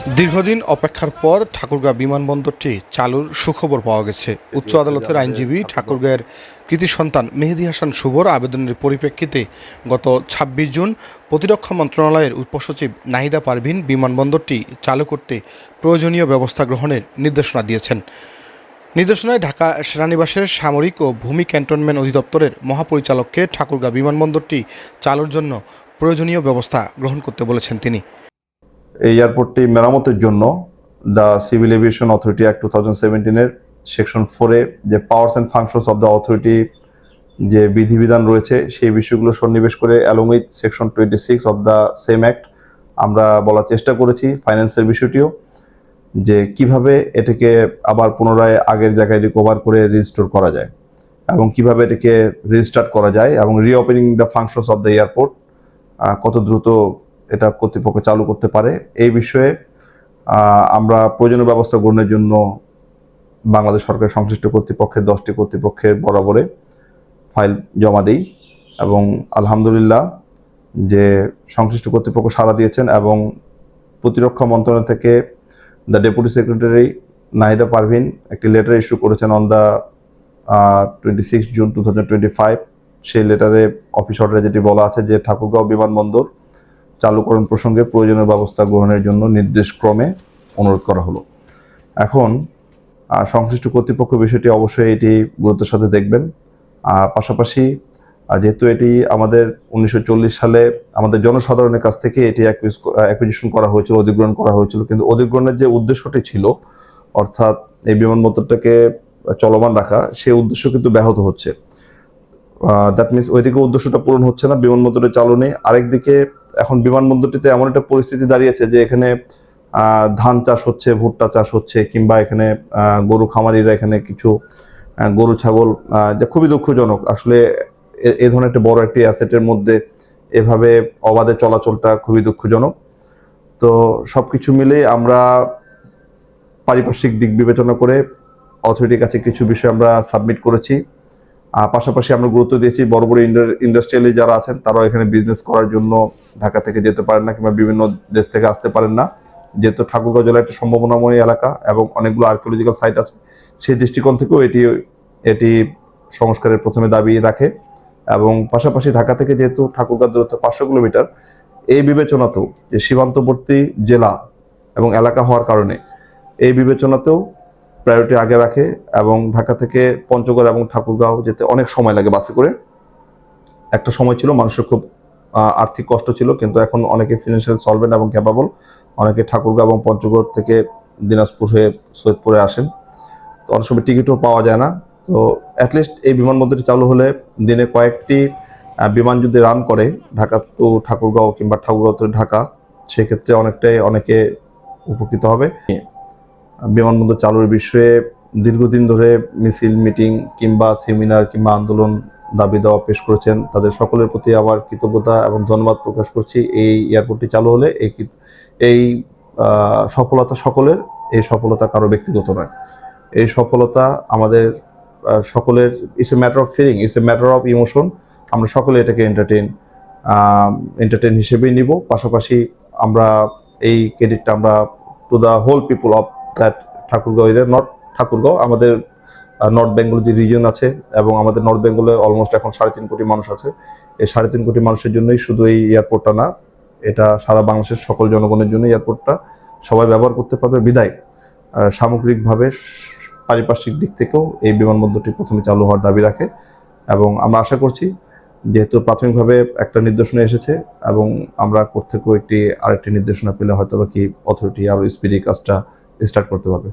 দীর্ঘদিন অপেক্ষার পর ঠাকুরগাঁ বিমানবন্দরটি চালুর সুখবর পাওয়া গেছে। উচ্চ আদালতের আইনজীবী ঠাকুরগাঁয়ের কৃতি সন্তান মেহেদি হাসান শুভর আবেদনের পরিপ্রেক্ষিতে গত ছাব্বিশ জুন প্রতিরক্ষা মন্ত্রণালয়ের উপসচিব নাহিদা পারভিন বিমানবন্দরটি চালু করতে প্রয়োজনীয় ব্যবস্থা গ্রহণের নির্দেশনা দিয়েছেন। নির্দেশনায় ঢাকা সেনানিবাসের সামরিক ও ভূমি ক্যান্টনমেন্ট অধিদপ্তরের মহাপরিচালককে ঠাকুরগাঁ বিমানবন্দরটি চালুর জন্য প্রয়োজনীয় ব্যবস্থা গ্রহণ করতে বলেছেন তিনি। এই এয়ারপোর্টটি মেরামতের জন্য the civil aviation authority act two thousand সেভেন্টিনের section ফোরে যে powers and functions of the authority যে বিধিবিধান রয়েছে, সেই বিষয়গুলো সন্নিবেশ করে along with section twenty six of the same act আমরা বলার চেষ্টা করেছি ফাইন্যান্সের বিষয়টিও, যে কীভাবে এটাকে আবার পুনরায় আগের জায়গায় রিকভার করে রেজিস্টোর করা যায় এবং কীভাবে এটাকে রেজিস্টার্ট করা যায় এবং reopening the functions of the airport কত দ্রুত এটা কর্তৃপক্ষ চালু করতে পারে। এই বিষয়ে আমরা প্রয়োজনীয় ব্যবস্থা গ্রহণের জন্য বাংলাদেশ সরকারের সংশ্লিষ্ট কর্তৃপক্ষের, দশটি কর্তৃপক্ষের বরাবরে ফাইল জমা দিই এবং আলহামদুলিল্লাহ যে সংশ্লিষ্ট কর্তৃপক্ষ সাড়া দিয়েছেন এবং প্রতিরক্ষা মন্ত্রণালয় থেকে the deputy secretary Nahida Parvin একটি লেটার ইস্যু করেছেন on the twenty six June two thousand twenty five সেই লেটারে অফিস অর্ডারে যেটি বলা আছে যে ঠাকুরগাঁও বিমানবন্দর চালুকরণ প্রসঙ্গে প্রয়োজনীয় ব্যবস্থা গ্রহণের জন্য নির্দেশক্রমে অনুরোধ করা হলো। এখন সংশ্লিষ্ট কর্তৃপক্ষ বিষয়টি অবশ্যই এটি গুরুত্বের সাথে দেখবেন। আর পাশাপাশি যেহেতু এটি আমাদের উনিশশো চল্লিশ সালে আমাদের জনসাধারণের কাছ থেকে এটি অ্যাকুইজিশন করা হয়েছিল, অধিগ্রহণ করা হয়েছিল, কিন্তু অধিগ্রহণের যে উদ্দেশ্যটি ছিল, অর্থাৎ এই বিমানবন্দরটাকে চলমান রাখা সেই উদ্দেশ্য কিন্তু ব্যাহত হচ্ছে। দ্যাট মিনস ওইদিকে উদ্দেশ্যটা পূরণ হচ্ছে না, বিমানবন্দরের চালনে আরেকদিকে এখন বিমানবন্দরটিতে এমন একটা পরিস্থিতি দাঁড়িয়েছে যে এখানে ধান চাষ হচ্ছে, ভুট্টা চাষ হচ্ছে, কিংবা এখানে গরু খামারিরা এখানে কিছু গরু, ছাগল যা খুবই দুঃখজনক। আসলে এ- ধরনের একটা বড় একটি অ্যাসেটের মধ্যে এভাবে অবাধে চলাচলটা খুবই দুঃখজনক। তো সব কিছু মিলে আমরা পারিপার্শ্বিক দিক বিবেচনা করে অথরিটির কাছে কিছু বিষয় আমরা সাবমিট করেছি। পাশাপাশি আমরা গুরুত্ব দিয়েছি বড় বড় ইন্ডাস্ট্রিয়ালি যারা আছেন, তারাও এখানে বিজনেস করার জন্য ঢাকা থেকে যেতে পারেন না কিংবা বিভিন্ন দেশ থেকে আসতে পারেন না। যেহেতু ঠাকুরগাঁও জেলা একটা সম্ভাবনাময় এলাকা এবং অনেকগুলো আর্কিওলজিক্যাল সাইট আছে, সেই দৃষ্টিকোণ থেকেও এটি এটি সংস্কারের প্রথমে দাবি রাখে। এবং পাশাপাশি ঢাকা থেকে যেহেতু ঠাকুরগাঁও দূরত্ব পাঁচশো কিলোমিটার, এই বিবেচনাতেও যে সীমান্তবর্তী জেলা এবং এলাকা হওয়ার কারণে, এই বিবেচনাতেও প্রায়োরিটি আগে রাখে এবং ঢাকা থেকে পঞ্চগড় এবং ঠাকুরগাঁও যেতে অনেক সময় লাগে বাসে করে। একটা সময় ছিল, মানুষের খুব আর্থিক কষ্ট ছিল, কিন্তু এখন অনেকে ফিনান্সিয়াল সলভেন্ট এবং ক্যাপাবল অনেকে ঠাকুরগাঁও এবং পঞ্চগড় থেকে দিনাজপুর হয়ে সৈয়দপুরে আসেন। তো অনেক সময় টিকিটও পাওয়া যায় না। তো অ্যাটলিস্ট এই বিমানবন্দরটি চালু হলে দিনে কয়েকটি বিমান যদি রান করে, ঢাকা টু ঠাকুরগাঁও কিংবা ঠাকুরগাঁও ঢাকা, সেক্ষেত্রে অনেকটাই অনেকে উপকৃত হবে। বিমানবন্দর চালুর বিষয়ে দীর্ঘদিন ধরে মিছিল, মিটিং কিংবা সেমিনার কিংবা আন্দোলন দাবি দেওয়া পেশ করেছেন। তাদের সকলের প্রতি আমার কৃতজ্ঞতা এবং ধন্যবাদ প্রকাশ করছি। এই এয়ারপোর্টটি চালু হলে এই এই সফলতা সকলের, এই সফলতা কারও ব্যক্তিগত নয়। এই সফলতা আমাদের সকলের it's a matter of feeling it's a matter of emotion আমরা সকলে এটাকে এন্টারটেইন এন্টারটেইন হিসেবেই নিব। পাশাপাশি আমরা এই ক্রেডিটটা আমরা to the whole people of that Thakurgaon area not Thakurgaon আমাদের নর্থ বেঙ্গল যে রিজন আছে এবং আমাদের নর্থ বেঙ্গলে অলমোস্ট এখন সাড়ে তিন কোটি মানুষ আছে। এই সাড়ে তিন কোটি মানুষের জন্যই শুধু এই এয়ারপোর্টটা না, এটা সারা বাংলাদেশের সকল জনগণের জন্য এয়ারপোর্টটা সবাই ব্যবহার করতে পারবে বিদায়। সামগ্রিকভাবে পারিপার্শ্বিক দিক থেকেও এই বিমানবন্দরটি প্রথমে চালু হওয়ার দাবি রাখে এবং আমরা আশা করছি যেহেতু প্রাথমিকভাবে একটা নির্দেশনা এসেছে এবং আমরা কোর্ট একটি আরেকটি নির্দেশনা পেলে হয়তো বা কি অথরিটি আরও স্পিডি কাজটা স্টার্ট করতে পারবে।